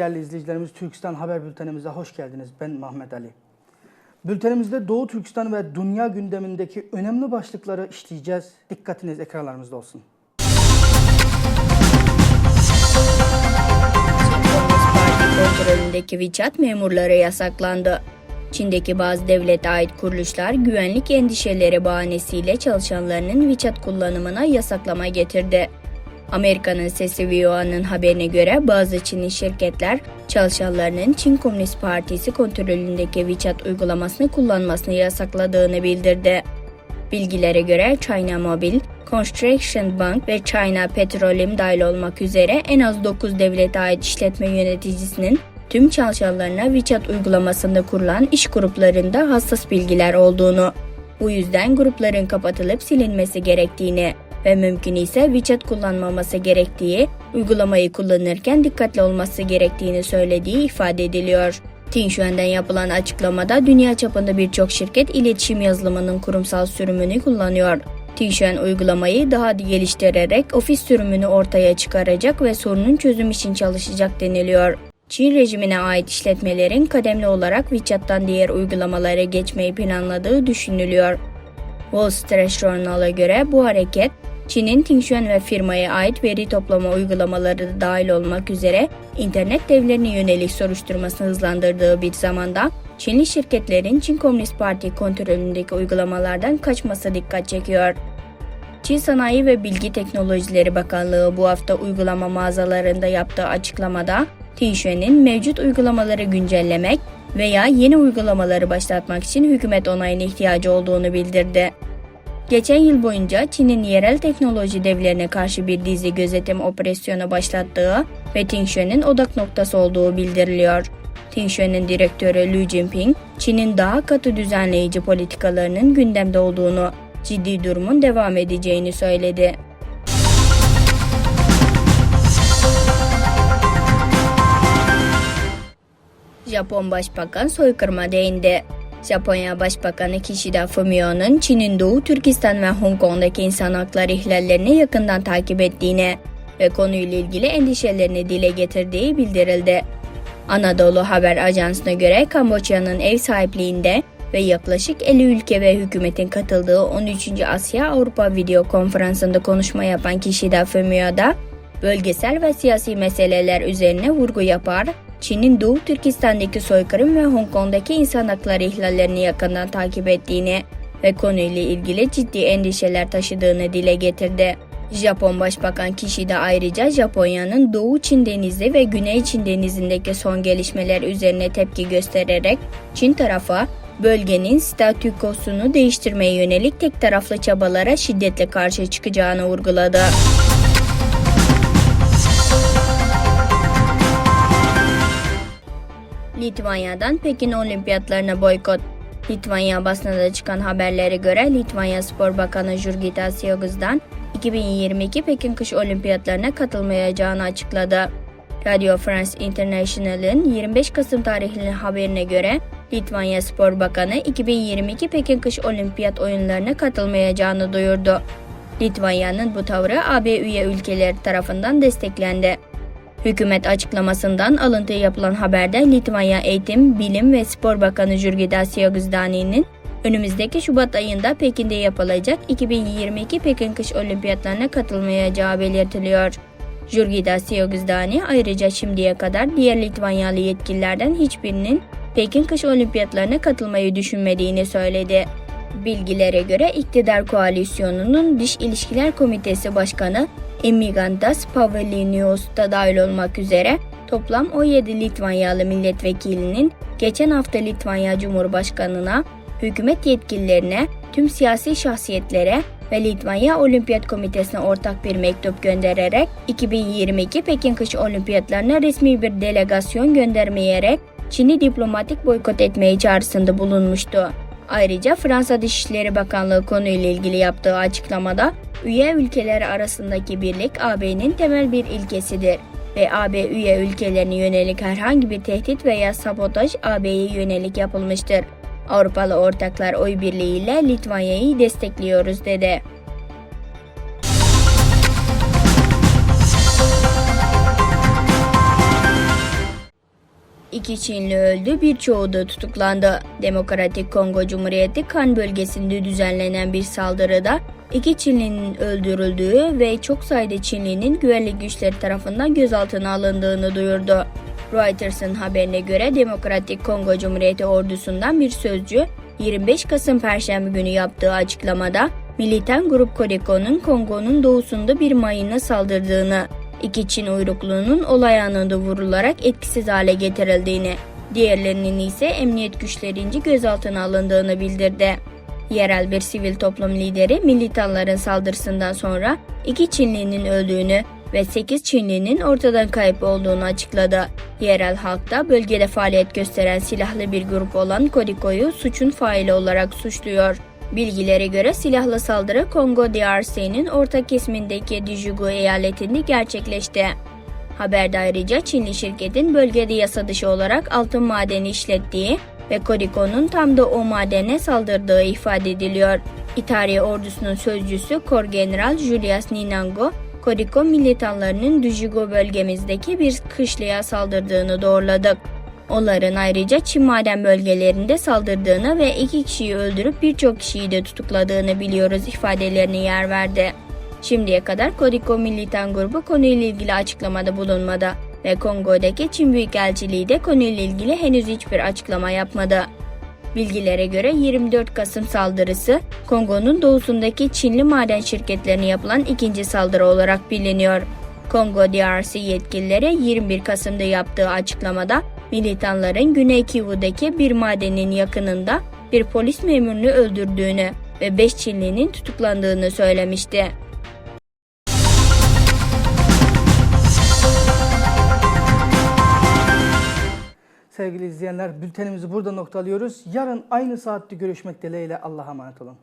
değerli izleyicilerimiz Türkistan Haber Bültenimize hoş geldiniz. Ben Mehmet Ali. Bültenimizde Doğu Türkistan ve dünya gündemindeki önemli başlıkları işleyeceğiz. Dikkatiniz ekranlarımızda olsun. Kontrolündeki WeChat memurları yasaklandı. Çin'deki bazı devlete ait kuruluşlar güvenlik endişeleri bahanesiyle çalışanlarının WeChat kullanımına yasaklama getirdi. Amerika'nın sesi VOA'nın haberine göre bazı Çinli şirketler çalışanlarının Çin Komünist Partisi kontrolündeki WeChat uygulamasını kullanmasını yasakladığını bildirdi. Bilgilere göre China Mobile, Construction Bank ve China Petroleum dahil olmak üzere en az 9 devlete ait işletme yöneticisinin tüm çalışanlarına WeChat uygulamasında kurulan iş gruplarında hassas bilgiler olduğunu, bu yüzden grupların kapatılıp silinmesi gerektiğini ve mümkün ise WeChat kullanmaması gerektiği, uygulamayı kullanırken dikkatli olması gerektiğini söylediği ifade ediliyor. Tingshuan'dan yapılan açıklamada dünya çapında birçok şirket iletişim yazılımının kurumsal sürümünü kullanıyor. Tingshuan uygulamayı daha da geliştirerek ofis sürümünü ortaya çıkaracak ve sorunun çözüm için çalışacak deniliyor. Çin rejimine ait işletmelerin kademli olarak WeChat'tan diğer uygulamalara geçmeyi planladığı düşünülüyor. Wall Street Journal'a göre bu hareket Çin'in Tingshuan ve firmaya ait veri toplama uygulamaları da dahil olmak üzere internet devlerine yönelik soruşturmasını hızlandırdığı bir zamanda Çinli şirketlerin Çin Komünist Parti kontrolündeki uygulamalardan kaçması dikkat çekiyor. Çin Sanayi ve Bilgi Teknolojileri Bakanlığı bu hafta uygulama mağazalarında yaptığı açıklamada Tingshuan'in mevcut uygulamaları güncellemek veya yeni uygulamaları başlatmak için hükümet onayına ihtiyacı olduğunu bildirdi. Geçen yıl boyunca Çin'in yerel teknoloji devlerine karşı bir dizi gözetim operasyonu başlattığı ve Tingshuan'ın odak noktası olduğu bildiriliyor. Tingshuan'ın direktörü Lu Jinping, Çin'in daha katı düzenleyici politikalarının gündemde olduğunu, ciddi durumun devam edeceğini söyledi. Japon Başbakan soykırıma değindi. Japonya Başbakanı Kishida Fumio'nun Çin'in Doğu Türkistan ve Hong Kong'daki insan hakları ihlallerini yakından takip ettiğini ve konuyla ilgili endişelerini dile getirdiği bildirildi. Anadolu Haber Ajansı'na göre Kamboçya'nın ev sahipliğinde ve yaklaşık 50 ülke ve hükümetin katıldığı 13. Asya Avrupa Video Konferansı'nda konuşma yapan Kishida Fumio da bölgesel ve siyasi meseleler üzerine vurgu yapar, Çin'in Doğu Türkistan'daki soykırım ve Hong Kong'daki insan hakları ihlallerini yakından takip ettiğini ve konuyla ilgili ciddi endişeler taşıdığını dile getirdi. Japon Başbakan Kishida ayrıca Japonya'nın Doğu Çin Denizi ve Güney Çin Denizi'ndeki son gelişmeler üzerine tepki göstererek Çin tarafa bölgenin statükosunu değiştirmeye yönelik tek taraflı çabalara şiddetle karşı çıkacağını vurguladı. Litvanya'dan Pekin Olimpiyatlarına boykot. Litvanya basınında çıkan haberlere göre Litvanya Spor Bakanı Jurgita Sioguz'dan 2022 Pekin Kış Olimpiyatlarına katılmayacağını açıkladı. Radio France International'ın 25 Kasım tarihli haberine göre Litvanya Spor Bakanı 2022 Pekin Kış Olimpiyat oyunlarına katılmayacağını duyurdu. Litvanya'nın bu tavrı AB üye ülkeler tarafından desteklendi. Hükümet açıklamasından alıntı yapılan haberde Litvanya Eğitim, Bilim ve Spor Bakanı Jurgita Siyogizdani'nin önümüzdeki Şubat ayında Pekin'de yapılacak 2022 Pekin Kış Olimpiyatlarına katılmayacağı belirtiliyor. Jurgita Siyogizdani ayrıca şimdiye kadar diğer Litvanyalı yetkililerden hiçbirinin Pekin Kış Olimpiyatlarına katılmayı düşünmediğini söyledi. Bilgilere göre iktidar koalisyonunun Dış İlişkiler Komitesi Başkanı Emigantas Pavlinius da dahil olmak üzere toplam 17 Litvanyalı milletvekilinin geçen hafta Litvanya Cumhurbaşkanı'na, hükümet yetkililerine, tüm siyasi şahsiyetlere ve Litvanya Olimpiyat Komitesi'ne ortak bir mektup göndererek 2022 Pekin Kış Olimpiyatlarına resmi bir delegasyon göndermeyerek Çin'i diplomatik boykot etmeyi çağrısında bulunmuştu. Ayrıca Fransa Dışişleri Bakanlığı konuyla ilgili yaptığı açıklamada üye ülkeler arasındaki birlik AB'nin temel bir ilkesidir ve AB üye ülkelerine yönelik herhangi bir tehdit veya sabotaj AB'ye yönelik yapılmıştır. Avrupalı ortaklar oy birliğiyle Litvanya'yı destekliyoruz dedi. İki Çinli öldü, birçoğu da tutuklandı. Demokratik Kongo Cumhuriyeti Kan bölgesinde düzenlenen bir saldırıda iki Çinlinin öldürüldüğü ve çok sayıda Çinlinin güvenlik güçleri tarafından gözaltına alındığını duyurdu. Reuters'ın haberine göre Demokratik Kongo Cumhuriyeti ordusundan bir sözcü 25 Kasım Perşembe günü yaptığı açıklamada militan grup Codeco'nun Kongo'nun doğusunda bir mayına saldırdığını, iki Çin uyruklunun olay anında vurularak etkisiz hale getirildiğini, diğerlerinin ise emniyet güçlerince gözaltına alındığını bildirdi. Yerel bir sivil toplum lideri militanların saldırısından sonra iki Çinlinin öldüğünü ve 8 Çinlinin ortadan kayıp olduğunu açıkladı. Yerel halk da bölgede faaliyet gösteren silahlı bir grup olan Kodiko'yu suçun faili olarak suçluyor. Bilgilere göre silahlı saldırı Kongo DRC'nin orta kesimindeki Dijugu eyaletinde gerçekleşti. Haberde ayrıca Çinli şirketin bölgede yasa dışı olarak altın madeni işlettiği ve Kodiko'nun tam da o madene saldırdığı ifade ediliyor. İtalya ordusunun sözcüsü Kor General Julius Ninango, Kodiko militanlarının Dijugo bölgemizdeki bir kışlaya saldırdığını doğruladık. Onların ayrıca Çin maden bölgelerinde saldırdığını ve iki kişiyi öldürüp birçok kişiyi de tutukladığını biliyoruz ifadelerine yer verdi. Şimdiye kadar Kodiko militan grubu konuyla ilgili açıklamada bulunmadı ve Kongo'daki Çin Büyükelçiliği de konuyla ilgili henüz hiçbir açıklama yapmadı. Bilgilere göre 24 Kasım saldırısı Kongo'nun doğusundaki Çinli maden şirketlerine yapılan ikinci saldırı olarak biliniyor. Kongo DRC yetkilileri 21 Kasım'da yaptığı açıklamada militanların Güney Kivu'daki bir madenin yakınında bir polis memurunu öldürdüğünü ve 5 Çinlinin tutuklandığını söylemişti. Sevgili izleyenler bültenimizi burada noktalıyoruz. Yarın aynı saatte görüşmek dileğiyle Allah'a emanet olun.